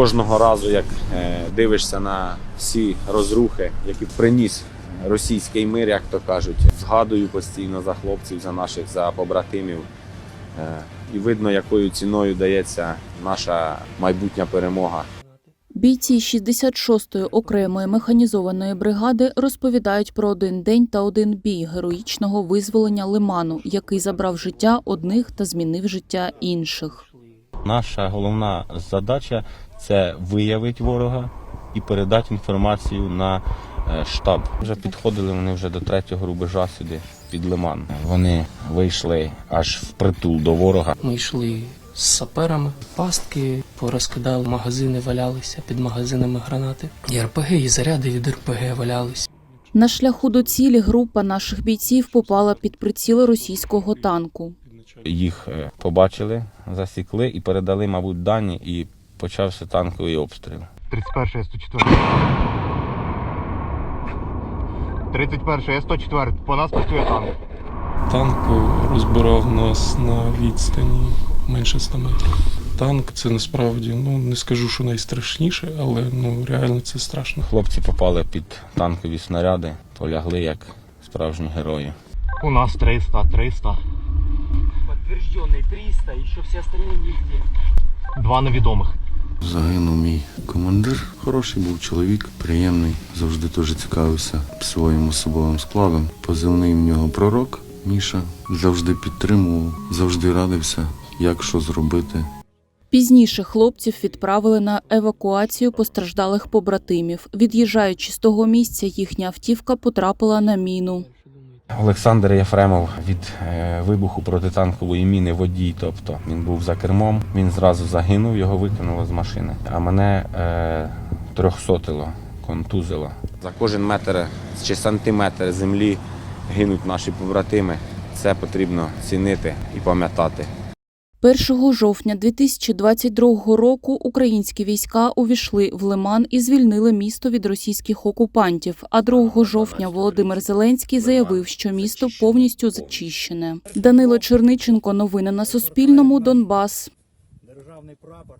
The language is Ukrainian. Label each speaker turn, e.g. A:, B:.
A: кожного разу, як е, дивишся на всі розрухи, які приніс російський мир, як то кажуть, згадую постійно за хлопців, за наших, за побратимів. Е, І видно, якою ціною дається наша майбутня перемога.
B: Бійці 66-ї окремої механізованої бригади розповідають про один день та один бій героїчного визволення лиману, який забрав життя одних та змінив життя інших.
C: Наша головна задача це виявити ворога і передати інформацію на е, штаб. Вже підходили вони вже до третього рубежа сюди під лиман. Вони вийшли аж в притул до ворога.
D: Ми йшли з саперами, пастки, порозкидали, магазини валялися, під магазинами гранати. І РПГ, і заряди від РПГ валялись.
B: На шляху до цілі група наших бійців попала під приціли російського танку.
C: Їх е, побачили, засікли і передали, мабуть, дані, і почався танковий обстріл.
E: 31 104. 31 104. По нас працює танк.
F: Танк розбирав нас на відстані менше 100 метрів. Танк це насправді ну не скажу, що найстрашніше, але ну реально це страшно.
C: Хлопці попали під танкові снаряди, полягли як справжні герої.
E: У нас 300, 300.
G: Подтвержденный 300, еще все остальные нигде.
E: Два невідомих.
H: Загинув мій командир. Хороший був чоловік, приємний, завжди дуже цікавився своїм особовим складом. Позивний в нього пророк Міша. Завжди підтримував, завжди радився, як що зробити.
B: Пізніше хлопців відправили на евакуацію постраждалих побратимів. Від'їжджаючи з того місця, їхня автівка потрапила на міну.
C: Олександр Єфремов від е, вибуху протитанкової міни водій, тобто він був за кермом, він зразу загинув, його викинуло з машини. А мене е, трьохсотило, контузило.
A: За кожен метр чи сантиметр землі гинуть наші побратими. Це потрібно цінити і пам'ятати.
B: 1 жовтня 2022 року українські війська увійшли в Лиман і звільнили місто від російських окупантів. А 2 жовтня Володимир Зеленський заявив, що місто повністю зачищене. Данило Черниченко. Новини на Суспільному. Донбас.
G: Державний прапор